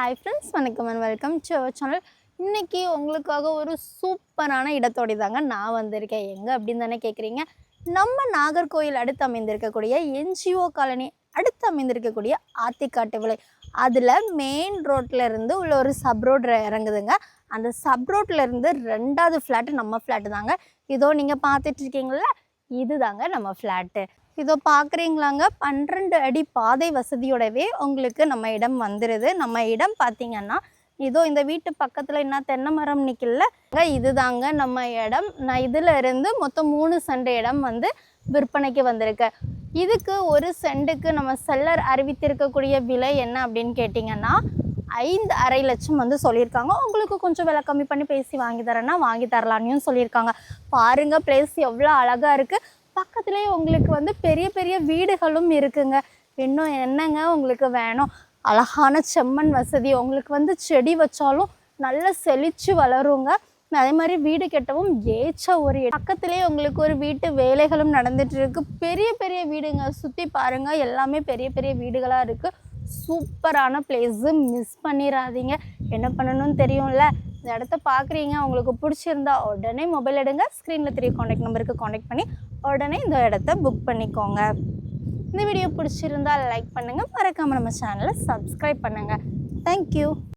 Hi friends வணக்கம் and welcome to our channel இன்றைக்கி உங்களுக்காக ஒரு சூப்பரான இடத்தோடு தாங்க நான் வந்திருக்கேன். எங்கே அப்படின்னு தானே கேட்குறீங்க நம்ம நாகர்கோயில் அடுத்து அமைந்திருக்கக்கூடிய என்ஜிஓ காலனி அடுத்து அமைந்திருக்கக்கூடிய ஆத்திக்காட்டு விலை அதில் மெயின் ரோட்டில் இருந்து உள்ள ஒரு சப் ரோட் இறங்குதுங்க. அந்த சப் ரோட்டில் இருந்து ரெண்டாவது ஃப்ளாட்டு நம்ம ஃப்ளாட்டு தாங்க. இதோ நீங்கள் பார்த்துட்ருக்கீங்களா இது இதுதாங்க நம்ம ஃப்ளாட்டு இதோ பார்க்குறீங்களாங்க? பன்னிரெண்டு அடி பாதை வசதியோடவே உங்களுக்கு நம்ம இடம் வந்துடுது நம்ம இடம் பார்த்தீங்கன்னா இதோ இந்த வீட்டு பக்கத்தில் என்ன தென்னை மரம் நிற்கல இதுதாங்க நம்ம இடம். நான் இதில் இருந்து மொத்தம் மூணு செண்டு இடம் வந்து விற்பனைக்கு வந்திருக்கு. இதுக்கு ஒரு செண்டுக்கு நம்ம செல்லர் அறிவித்திருக்கக்கூடிய விலை என்ன அப்படின்னு கேட்டிங்கன்னா ஐந்து அரை லட்சம் வந்து சொல்லியிருக்காங்க. உங்களுக்கு கொஞ்சம் விலை கம்மி பண்ணி பேசி வாங்கி தரேன்னா வாங்கி தரலான்னு சொல்லியிருக்காங்க. பாருங்கள் பிளேஸ் எவ்வளோ அழகாக இருக்குது பக்கத்துலேயே உங்களுக்கு வந்து பெரிய பெரிய வீடுகளும் இருக்குங்க. இன்னும் என்னங்க உங்களுக்கு வேணும்? அழகான செம்மண் வசதி. உங்களுக்கு வந்து செடி வச்சாலும் நல்லா செழித்து வளருங்க. அதே மாதிரி வீடு கட்டவும் ஏற்ற ஒரு பக்கத்துலேயே உங்களுக்கு ஒரு வீட்டு வேலைகளும் நடந்துட்டு இருக்கு பெரிய பெரிய வீடுங்க. சுற்றி பாருங்க. எல்லாமே பெரிய பெரிய வீடுகளாக இருக்குது சூப்பரான பிளேஸு மிஸ் பண்ணிடாதீங்க என்ன பண்ணணும்னு தெரியும்ல? இந்த இடத்த பார்க்குறீங்க உங்களுக்கு பிடிச்சிருந்தா உடனே மொபைல் எடுங்க. ஸ்க்ரீனில் தெரிய காண்டாக்ட் நம்பருக்கு காண்டாக்ட் பண்ணி உடனே இந்த இடத்த புக் பண்ணிக்கோங்க. இந்த வீடியோ பிடிச்சிருந்தா லைக் பண்ணுங்கள் மறக்காமல் நம்ம சேனலை சப்ஸ்கிரைப் பண்ணுங்கள் தேங்க்யூ